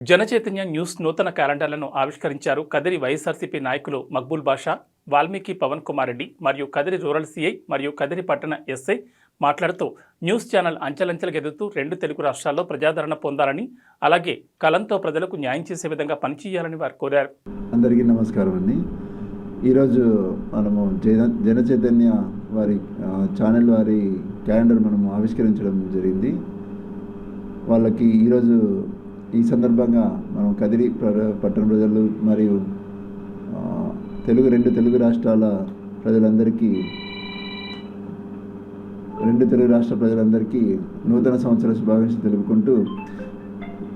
Janachaitanya news నూతన క్యాలెండర్లను ఆవిష్కరించారు కదిరి వైఎస్ఆర్సీపీ నాయకులు మక్బూల్ బాషా వాల్మీకి పవన్ కుమార్ రెడ్డి మరియు కదిరి రూరల్ సీఐ మరియు కదిరి పట్టణ ఎస్ఐ మాట్లాడుతూ న్యూస్ ఛానల్ అంచెలంచెలకు ఎదుగుతూ రెండు తెలుగు రాష్ట్రాల్లో ప్రజాదరణ పొందాలని అలాగే కలంతో ప్రజలకు న్యాయం చేసే విధంగా పనిచేయాలని వారు కోరారు. అందరికీ నమస్కారం అండి. ఈరోజు మనము జన జనచైతన్య వారి ఛానల్ వారి క్యాలెండర్ మనము ఆవిష్కరించడం జరిగింది. వాళ్ళకి ఈరోజు ఈ సందర్భంగా మనం కదిరి పట్టణ ప్రజలు మరియు తెలుగు రెండు తెలుగు రాష్ట్రాల ప్రజలందరికీ రెండు తెలుగు రాష్ట్ర ప్రజలందరికీ నూతన సంవత్సర శుభాకాంక్షలు తెలుపుకుంటూ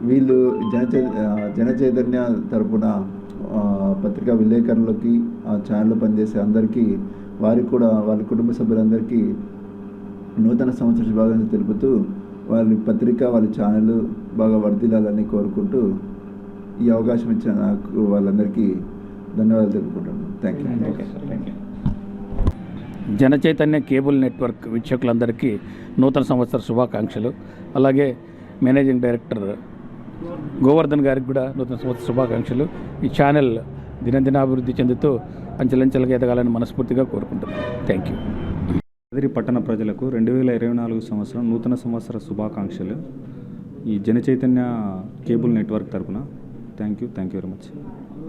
వీళ్ళు జన చై- జన చైతన్య తరపున పత్రికా విలేకరులకి ఆ ఛానల్లో పనిచేసే అందరికీ వారికి కూడా వాళ్ళ కుటుంబ సభ్యులందరికీ నూతన సంవత్సర శుభాకాంక్షలు తెలుపుతూ వాళ్ళ పత్రిక వాళ్ళ ఛానల్ బాగా వర్ధిల్లాలని కోరుకుంటూ ఈ అవకాశం ఇచ్చిన నాకు వాళ్ళందరికీ ధన్యవాదాలు తెలుపుకుంటాను థ్యాంక్ యూ జన చైతన్య కేబుల్ నెట్వర్క్ వీక్షకులందరికీ నూతన సంవత్సర శుభాకాంక్షలు. అలాగే మేనేజింగ్ డైరెక్టర్ గోవర్ధన్ గారికి కూడా నూతన సంవత్సర శుభాకాంక్షలు. ఈ ఛానల్ దినదినాభివృద్ధి చెందుతూ అంచెలంచెలుగా ఎదగాలని మనస్ఫూర్తిగా కోరుకుంటున్నాను. థ్యాంక్ యూ పట్టణ ప్రజలకు రెండు వేల ఇరవై నాలుగు సంవత్సరం నూతన సంవత్సర శుభాకాంక్షలు. ఈ జనచైతన్య కేబుల్ నెట్వర్క్ తరపున. Thank you thank you very much